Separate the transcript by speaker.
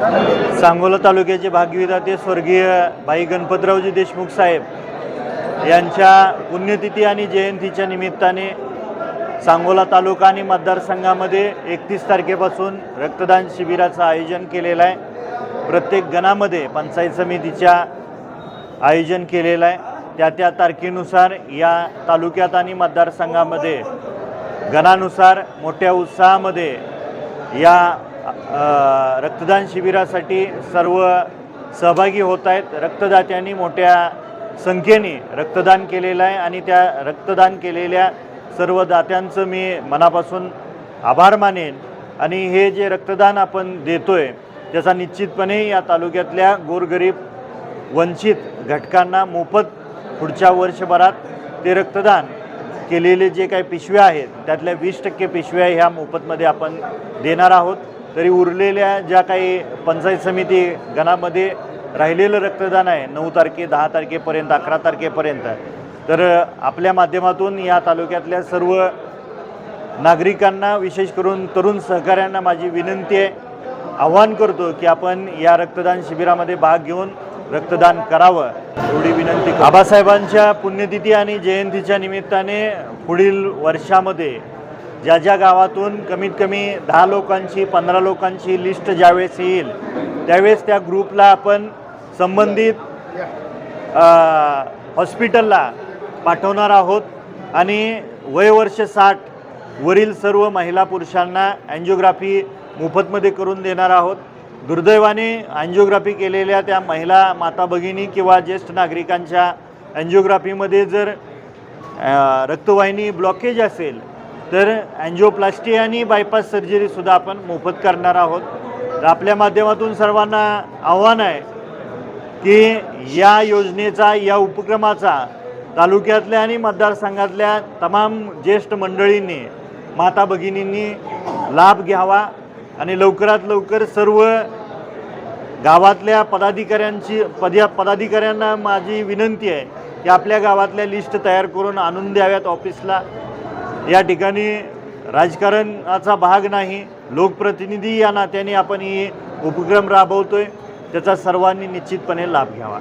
Speaker 1: सांगोला तालुक्याचे भागविदाते स्वर्गीय भाई गणपतरावजी देशमुख साहेब यांच्या पुण्यतिथी आणि जयंतीच्या निमित्ताने सांगोला तालुका आणि मतदारसंघामध्ये एकतीस तारखेपासून रक्तदान शिबिराचं आयोजन केलेलं आहे. प्रत्येक गणामध्ये पंचायत समितीच्या आयोजन केलेलं आहे. त्या त्या तारखेनुसार या तालुक्यात आणि मतदारसंघामध्ये गणानुसार मोठ्या उत्साहामध्ये या रक्तदान शिबिरासाठी सर्व सहभागी होत आहेत. रक्तदात्यांनी मोठ्या संख्येने रक्तदान केलेलं आहे आणि त्या रक्तदान केलेल्या सर्व दात्यांचं मी मनापासून आभार मानेन. आणि हे जे रक्तदान आपण देतो आहे त्याचा निश्चितपणे या तालुक्यातल्या गोरगरीब वंचित घटकांना मोफत पुढच्या वर्षभरात ते रक्तदान केलेले जे काही पिशव्या आहेत त्यातल्या वीस टक्के पिशव्या ह्या मोफतमध्ये आपण देणार आहोत. तरी उरलेल्या ज्या काही पंचायत समिती गणामध्ये राहिलेलं रक्तदान आहे नऊ तारखे दहा तारखेपर्यंत अकरा तारखेपर्यंत तर आपल्या माध्यमातून या तालुक्यातल्या सर्व नागरिकांना विशेष करून तरुण सहकाऱ्यांना माझी विनंती आहे आव्हान करतो की आपण या रक्तदान शिबिरामध्ये भाग घेऊन रक्तदान करावं. एवढी विनंती आबासाहेबांच्या पुण्यतिथी आणि जयंतीच्या निमित्ताने पुढील वर्षामध्ये ज्या ज्या गावातून कमीत कमी दहा लोकांची पंधरा लोकांची लिस्ट ज्यावेळेस येईल त्यावेळेस त्या ग्रुपला आपण संबंधित हॉस्पिटलला पाठवणार आहोत. आणि वयवर्ष साठ वरील सर्व महिला पुरुषांना अँजिओग्राफी मोफतमध्ये करून देणार आहोत. दुर्दैवाने अँजिओग्राफी केलेल्या त्या महिला माता भगिनी किंवा ज्येष्ठ नागरिकांच्या अँजिओग्राफीमध्ये जर रक्तवाहिनी ब्लॉकेज असेल तर अँजिओप्लास्टी आणि बायपास सर्जरीसुद्धा आपण मोफत करणार आहोत. तर आपल्या माध्यमातून सर्वांना आव्हान आहे की या योजनेचा या उपक्रमाचा तालुक्यातल्या आणि मतदारसंघातल्या तमाम ज्येष्ठ मंडळींनी माता भगिनींनी लाभ घ्यावा आणि लवकरात लवकर सर्व गावातल्या पदाधिकाऱ्यांची पद्या पदाधिकाऱ्यांना माझी विनंती आहे की आपल्या गावातल्या लिस्ट तयार करून आणून द्याव्यात ऑफिसला. या ठिकाणी राजकारणाचा भाग नाही लोकप्रतिनिधी या नात्याने आपण ही उपक्रम राबवतो आहे त्याचा सर्वांनी निश्चितपणे लाभ घ्यावा.